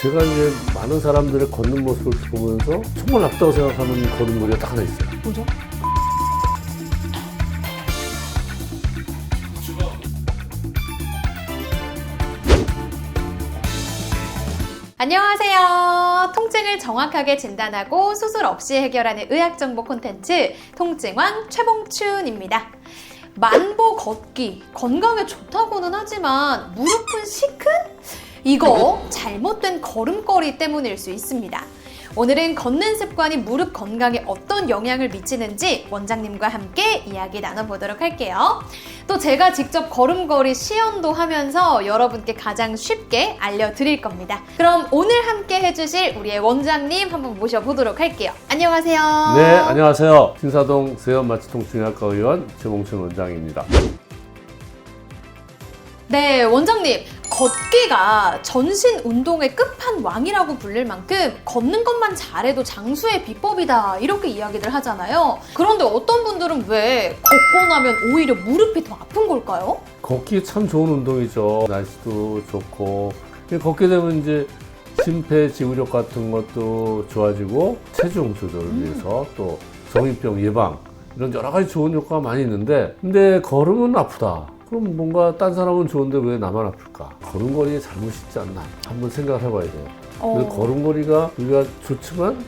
제가 이제 많은 사람들의 걷는 모습을 보면서 정말 낫다고 생각하는 걸음걸이가 딱 하나 있어요. 뭐죠? 안녕하세요. 통증을 정확하게 진단하고 수술 없이 해결하는 의학 정보 콘텐츠 통증왕 최봉춘입니다. 만보 걷기 건강에 좋다고는 하지만 무릎은 시큰? 이거 잘못된 걸음걸이 때문일 수 있습니다. 오늘은 걷는 습관이 무릎 건강에 어떤 영향을 미치는지 원장님과 함께 이야기 나눠보도록 할게요. 또 제가 직접 걸음걸이 시연도 하면서 여러분께 가장 쉽게 알려드릴 겁니다. 그럼 오늘 함께 해주실 우리의 원장님 한번 모셔보도록 할게요. 안녕하세요. 네, 안녕하세요. 신사동 세연마취통증의학과 의원 최봉춘 원장입니다. 네, 원장님. 걷기가 전신 운동의 끝판왕이라고 불릴 만큼 걷는 것만 잘해도 장수의 비법이다 이렇게 이야기들 하잖아요. 그런데 어떤 분들은 왜 걷고 나면 오히려 무릎이 더 아픈 걸까요? 걷기 참 좋은 운동이죠. 날씨도 좋고. 걷게 되면 이제 심폐지구력 같은 것도 좋아지고 체중 조절을 위해서 또 성인병 예방 이런 여러 가지 좋은 효과가 많이 있는데 근데 걸으면 아프다. 그럼 뭔가 딴 사람은 좋은데 왜 나만 아플까? 걸음걸이에 잘못이 있지 않나? 한번 생각을 해봐야 돼요. 어. 그 걸음걸이가 우리가 좋지만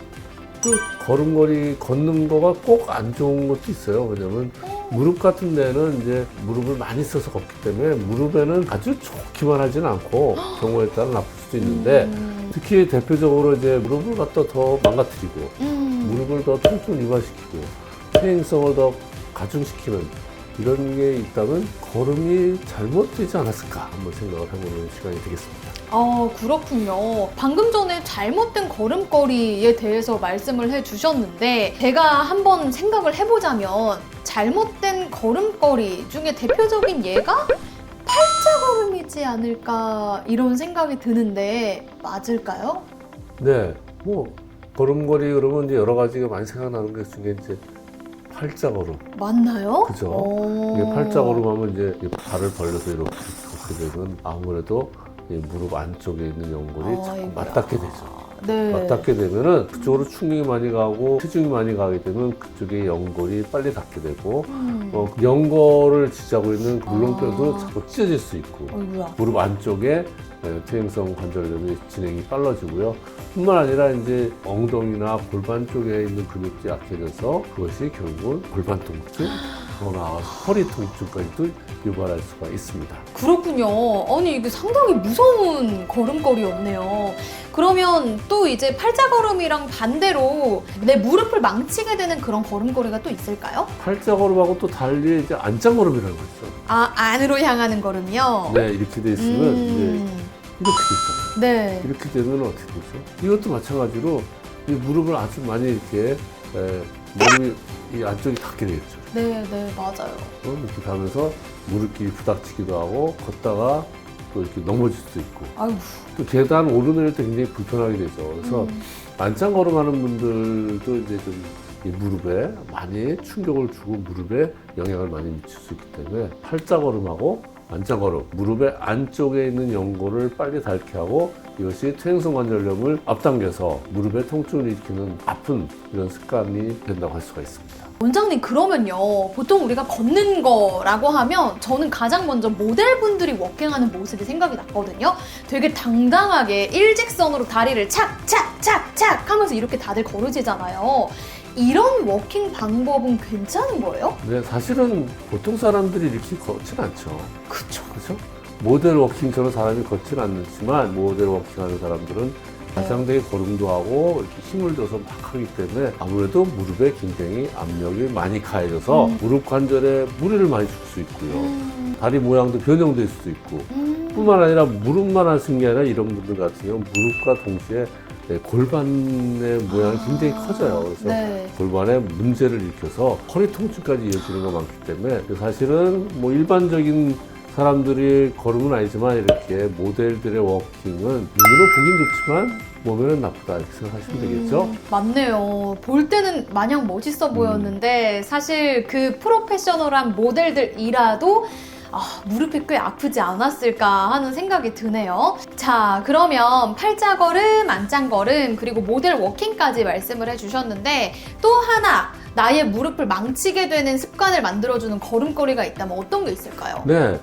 그 걸음걸이 걷는 거가 꼭 안 좋은 것도 있어요. 왜냐면 무릎 같은 데는 이제 무릎을 많이 써서 걷기 때문에 무릎에는 아주 좋기만 하지는 않고 경우에 따라 나쁠 수도 있는데 음, 특히 대표적으로 이제 무릎을 갖다 더 망가뜨리고 음. 무릎을 더 통증 유발시키고 퇴행성을 더 가중시키는 이런 게 있다면 걸음이 잘못되지 않았을까 한번 생각을 해보는 시간이 되겠습니다. 아, 그렇군요. 방금 전에 잘못된 걸음걸이에 대해서 말씀을 해 주셨는데, 제가 한번 생각을 해보자면, 잘못된 걸음걸이 중에 대표적인 예가 팔자 걸음이지 않을까, 이런 생각이 드는데, 맞을까요? 네, 뭐 걸음걸이 그러면 이제 여러 가지가 많이 생각나는 것 중에 이제 팔자걸음. 맞나요? 그죠. 어. 이게 팔자걸음 하면 이제 이 발을 벌려서 이렇게 걷게 되면 아무래도 이 무릎 안쪽에 있는 연골이 자꾸. 맞닿게 되죠. 네. 맞닿게 되면은 그쪽으로 충격이 많이 가고 체중이 많이 가게 되면 그쪽에 연골이 빨리 닿게 되고 음. 어, 그 연골을 지지하고 있는 물렁뼈도 아. 자꾸 찢어질 수 있고 어이구야. 무릎 안쪽에 에, 퇴행성 관절염이 진행이 빨라지고요. 뿐만 아니라 이제 엉덩이나 골반 쪽에 있는 근육도 약해져서 그것이 결국은 골반 통증, 더 나아가서 허리 통증까지도 유발할 수가 있습니다. 그렇군요. 아니 이게 상당히 무서운 걸음걸이였네요. 그러면 또 이제 팔자 걸음이랑 반대로 내 무릎을 망치게 되는 그런 걸음걸이가 또 있을까요? 팔자 걸음하고 또 달리 이제 안짱걸음이라는 거 있죠. 아 안으로 향하는 걸음이요. 네, 이렇게 돼 있으면 이제 음, 이렇게 돼 있잖아요. 네. 이렇게 되면 어떻게 되죠? 이것도 마찬가지로 이 무릎을 아주 많이 이렇게 에, 몸이 이 안쪽이 닿게 되겠죠. 네, 네, 맞아요. 어, 이렇게 가면서 무릎끼리 부닥치기도 하고 걷다가 또 이렇게 넘어질 수도 있고 아유, 또 계단 오르내릴 때 굉장히 불편하게 되죠. 그래서 음, 만짱 걸음하는 분들도 이제 좀 이 무릎에 많이 충격을 주고 무릎에 영향을 많이 미칠 수 있기 때문에 팔자 걸음하고 걸음 무릎의 안쪽에 있는 연골을 빨리 닳게 하고 이것이 퇴행성 관절염을 앞당겨서 무릎에 통증을 일으키는 아픈 이런 습관이 된다고 할 수가 있습니다. 원장님 그러면요. 보통 우리가 걷는 거라고 하면 저는 가장 먼저 모델분들이 워킹하는 모습이 생각이 났거든요. 되게 당당하게 일직선으로 다리를 착착착착 하면서 이렇게 다들 걸으시잖아요 이런 워킹 방법은 괜찮은 거예요? 근데 사실은 보통 사람들이 이렇게 걷진 않죠. 그쵸 그렇죠? 모델 워킹처럼 사람이 걷진 않지만 모델 워킹하는 사람들은 가장되게 걸음도 하고 이렇게 힘을 줘서 막 하기 때문에 아무래도 무릎에 굉장히 압력이 많이 가해져서 음. 무릎 관절에 무리를 많이 줄 수 있고요. 음, 다리 모양도 변형될 수도 있고 음. 뿐만 아니라 무릎만 안쓴게 아니라 이런 분들 같은 경우는 무릎과 동시에 네, 골반의 모양이 굉장히 아, 커져요. 그래서 네. 골반에 문제를 일으켜서 허리 통증까지 이어지는 거 많기 때문에 사실은 뭐 일반적인 사람들이 걸음은 아니지만 이렇게 모델들의 워킹은 눈으로 보긴 좋지만 몸에는 나쁘다 이렇게 생각하시면 되겠죠. 음, 맞네요. 볼 때는 마냥 멋있어 보였는데 사실 그 프로페셔널한 모델들이라도 아, 무릎이 꽤 아프지 않았을까 하는 생각이 드네요. 자, 그러면 팔자 걸음, 안짱걸음, 그리고 모델 워킹까지 말씀을 해주셨는데 또 하나 나의 무릎을 망치게 되는 습관을 만들어주는 걸음걸이가 있다면 어떤 게 있을까요? 네.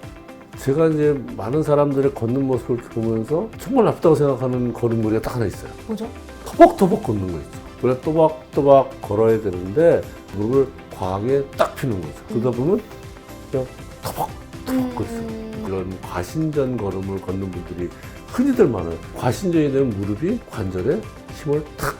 제가 이제 많은 사람들의 걷는 모습을 보면서 정말 나쁘다고 생각하는 걸음걸이가 딱 하나 있어요. 뭐죠? 터벅터벅 걷는 거 있죠. 그래 또박또박 걸어야 되는데 무릎을 과하게 딱 피는 거죠. 그러다 보면 그냥 터벅 터벅 걷어요. 음, 이런 과신전 걸음을 걷는 분들이 흔히들 많아요. 과신전이 되면 무릎이 관절에 힘을 탁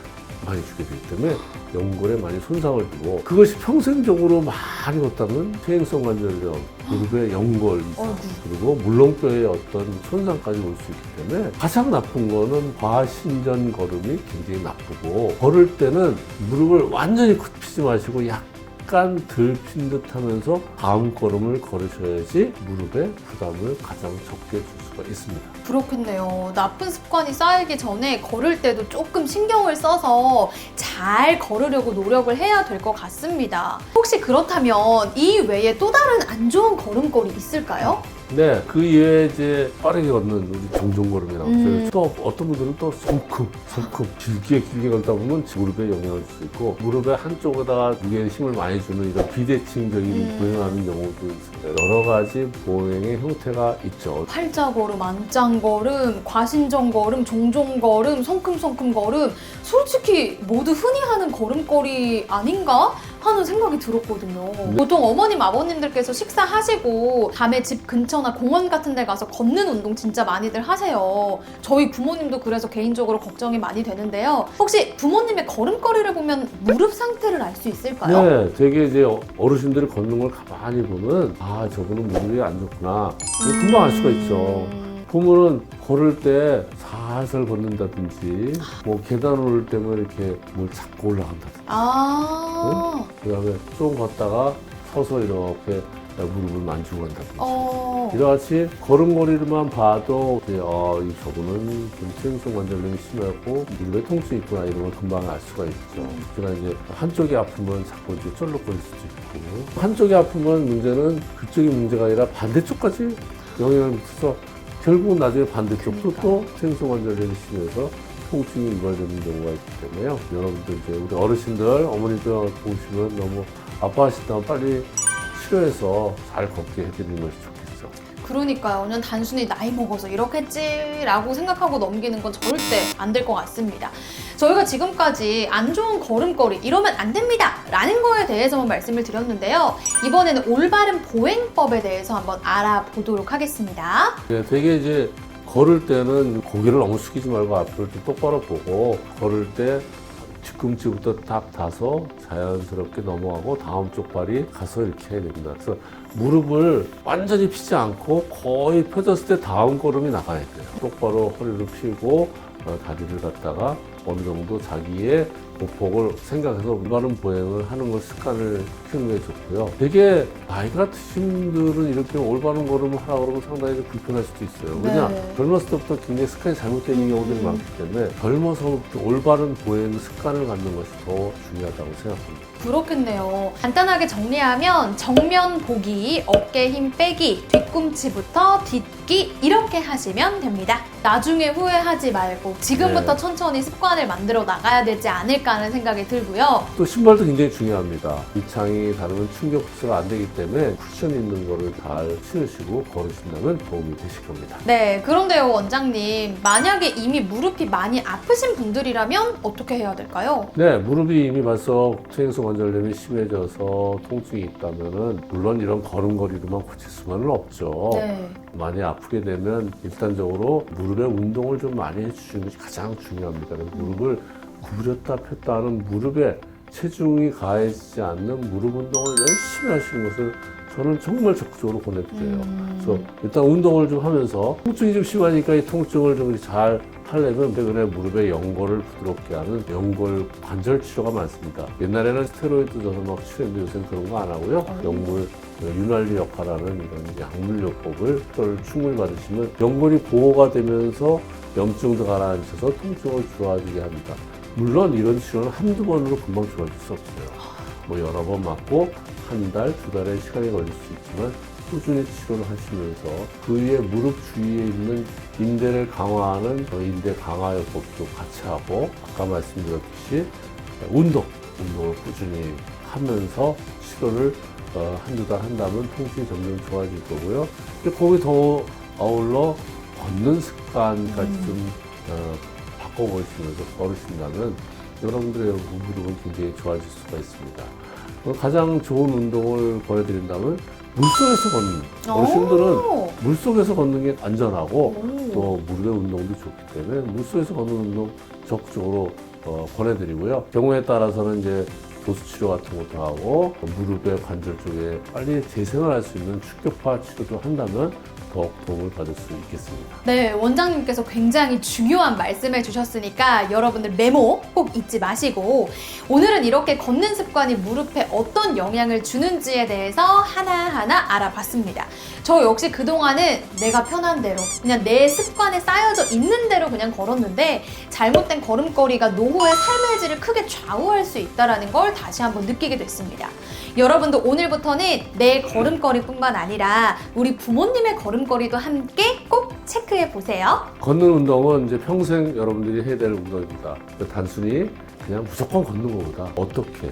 많이 주게 되기 때문에 연골에 많이 손상을 주고 그것이 평생적으로 많이 걷다면 퇴행성 관절염, 무릎의 연골 이상 어이구. 그리고 물렁뼈의 어떤 손상까지 올 수 있기 때문에 가장 나쁜 거는 과신전 걸음이 굉장히 나쁘고 걸을 때는 무릎을 완전히 굽히지 마시고 약 간 들핀 듯 하면서 다음 걸음을 걸으셔야지 무릎에 부담을 가장 적게 줄 수가 있습니다. 그렇겠네요. 나쁜 습관이 쌓이기 전에 걸을 때도 조금 신경을 써서 잘 걸으려고 노력을 해야 될 것 같습니다. 혹시 그렇다면 이 외에 또 다른 안 좋은 걸음걸이 있을까요? 네, 그 이외에 이제 빠르게 걷는 우리 종종걸음이 나왔어요. 음. 또 어떤 분들은 또 성큼, 성큼 길게 길게 걷다 보면 무릎에 영향을 줄 수 있고 무릎의 한쪽에다가 무게에 힘을 많이 주는 이런 비대칭적인 음. 보행하는 경우도 있습니다. 여러 가지 보행의 형태가 있죠. 팔자 걸음, 안짱 걸음, 과신전걸음, 종종 걸음, 성큼성큼걸음 솔직히 모두 흔히 하는 걸음걸이 아닌가 하는 생각이 들었거든요. 네. 보통 어머님, 아버님들께서 식사하시고 밤에 집 근처나 공원 같은 데 가서 걷는 운동 진짜 많이들 하세요. 저희 부모님도 그래서 개인적으로 걱정이 많이 되는데요. 혹시 부모님의 걸음걸이를 보면 무릎 상태를 알 수 있을까요? 네, 되게 이제 어르신들이 걷는 걸 가만히 보면 아 저분은 무릎이 안 좋구나 금방 알 수가 있죠. 음. 보면은 걸을 때 살살 걷는다든지 뭐 계단 오를 때면 이렇게 뭘 잡고 올라간다든지. 아, 그다음에 좀 걷다가 서서 이렇게 무릎을 만지고 간다든지. 어, 이같이 걸음걸이만 봐도 이제 어, 이 저분은 좀 퇴행성 관절염이 심하고 무릎에 통증이 있구나 이런 걸 금방 알 수가 있죠. 특히나 이제 한쪽이 아프면 자꾸 이제 쩔룩거릴 수도 있고 한쪽이 아프면 문제는 그쪽이 문제가 아니라 반대쪽까지 영향을 미쳐서 결국 나중에 반대쪽도 또 퇴행성 관절염이 심해서 통증이 유발되는 경우가 있기 때문에요. 여러분들 이제 우리 어르신들 어머니들 보시면 너무 아파하시다면 빨리 치료해서 잘 걷게 해드리는 것이 좋겠죠. 그러니까요. 그냥 단순히 나이 먹어서 이렇겠지라고 생각하고 넘기는 건 절대 안 될 것 같습니다. 저희가 지금까지 안 좋은 걸음걸이 이러면 안 됩니다 라는 거에 대해서만 말씀을 드렸는데요. 이번에는 올바른 보행법에 대해서 한번 알아보도록 하겠습니다. 예, 되게 이제 걸을 때는 고개를 너무 숙이지 말고 앞을 좀 똑바로 보고 걸을 때 뒤꿈치부터 딱 닿아서 자연스럽게 넘어가고 다음 쪽 발이 가서 이렇게 해야 됩니다. 그래서 무릎을 완전히 피지 않고 거의 펴졌을 때 다음 걸음이 나가야 돼요. 똑바로 허리를 펴고 어, 다리를 갖다가 어느 정도 자기의 보폭을 생각해서 올바른 보행을 하는 걸 습관을 키우는 게 좋고요. 되게 나이가 드신 분들은 이렇게 올바른 걸음을 하라고 그러면 상당히 좀 불편할 수도 있어요. 왜냐? 네. 젊었을 때부터 굉장히 습관이 잘못된 음. 경우들이 많기 때문에 젊어서부터 올바른 보행 습관을 갖는 것이 더 중요하다고 생각합니다. 그렇겠네요. 간단하게 정리하면 정면 보기, 어깨 힘 빼기, 뒤꿈치부터 딛기 이렇게 하시면 됩니다. 나중에 후회하지 말고 지금부터 네. 천천히 습관을 만들어 나가야 되지 않을까 하는 생각이 들고요. 또 신발도 굉장히 중요합니다. 밑창이 닿으면 충격 흡수가 안 되기 때문에 쿠션 있는 거를 잘 신으시고 걸으신다면 도움이 되실 겁니다. 네, 그런데요, 원장님. 만약에 이미 무릎이 많이 아프신 분들이라면 어떻게 해야 될까요? 네, 무릎이 이미 벌써 퇴행성 관절염이 심해져서 통증이 있다면은 물론 이런 걸음걸이로만 고칠 수만은 없죠. 네. 많이 아프게 되면 일단적으로 무릎 에 운동을 좀 많이 해주시는 것이 가장 중요합니다. 무릎을 구부렸다 폈다 하는 무릎에 체중이 가해지지 않는 무릎 운동을 열심히 하시는 것을 저는 정말 적극적으로 권해드려요. 음. 그래서 일단 운동을 좀 하면서 통증이 좀 심하니까 이 통증을 좀 잘 하려면 최근에 무릎의 연골을 부드럽게 하는 연골 관절 치료가 많습니다. 옛날에는 스테로이드 줘서 막 치료했는데 요새는 그런 거 안 하고요. 어. 연골 윤활유 역할하는 이런 약물요법을 를 충분히 받으시면 연골이 보호가 되면서 염증도 가라앉혀서 통증을 좋아지게 합니다. 물론 이런 치료는 한두 번으로 금방 좋아질 수 없어요. 뭐 여러 번 맞고 한 달, 두 달의 시간이 걸릴 수 있지만 꾸준히 치료를 하시면서 그 위에 무릎 주위에 있는 인대를 강화하는 그 인대 강화요법도 같이 하고 아까 말씀드렸듯이 운동, 운동을 꾸준히 하면서 치료를 어, 한두 달 한다면 통증이 점점 좋아질 거고요. 거기 더 아울러 걷는 습관까지 좀 어, 바꿔보시면서 걸으신다면 여러분들의 무릎은 굉장히 좋아질 수가 있습니다. 어, 가장 좋은 운동을 보여드린다면 물속에서 걷는 어르신들은 오. 물속에서 걷는 게 안전하고 오. 또 무릎의 운동도 좋기 때문에 물속에서 걷는 운동 적극적으로 어, 권해드리고요. 경우에 따라서는 이제 도수 치료 같은 것도 하고 무릎의 관절 쪽에 빨리 재생을 할 수 있는 충격파 치료도 한다면 더욱 도움을 받을 수 있겠습니다. 네, 원장님께서 굉장히 중요한 말씀을 주셨으니까 여러분들 메모 꼭 잊지 마시고 오늘은 이렇게 걷는 습관이 무릎에 어떤 영향을 주는지에 대해서 하나하나 알아봤습니다. 저 역시 그동안은 내가 편한 대로 그냥 내 습관에 쌓여져 있는 대로 그냥 걸었는데 잘못된 걸음걸이가 노후의 삶의 질을 크게 좌우할 수 있다는 걸 다시 한번 느끼게 됐습니다. 여러분도 오늘부터는 내 걸음걸이뿐만 아니라 우리 부모님의 걸음 걸이도 함께 꼭 체크해 보세요. 걷는 운동은 이제 평생 여러분들이 해야 될 운동입니다. 그 단순히 그냥 무조건 걷는 것보다 어떻게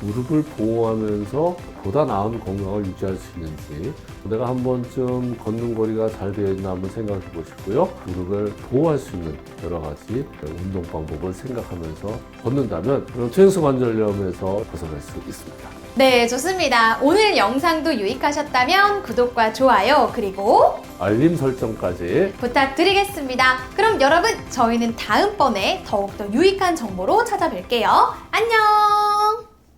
무릎을 보호하면서 보다 나은 건강을 유지할 수 있는지 내가 한 번쯤 걷는 거리가 잘 되어 있나 한번 생각해 보시고요. 무릎을 보호할 수 있는 여러 가지 운동 방법을 생각하면서 걷는다면 퇴행성 관절염에서 벗어날 수 있습니다. 네, 좋습니다. 오늘 영상도 유익하셨다면 구독과 좋아요 그리고 알림 설정까지 부탁드리겠습니다. 그럼 여러분, 저희는 다음번에 더욱더 유익한 정보로 찾아뵐게요. 안녕!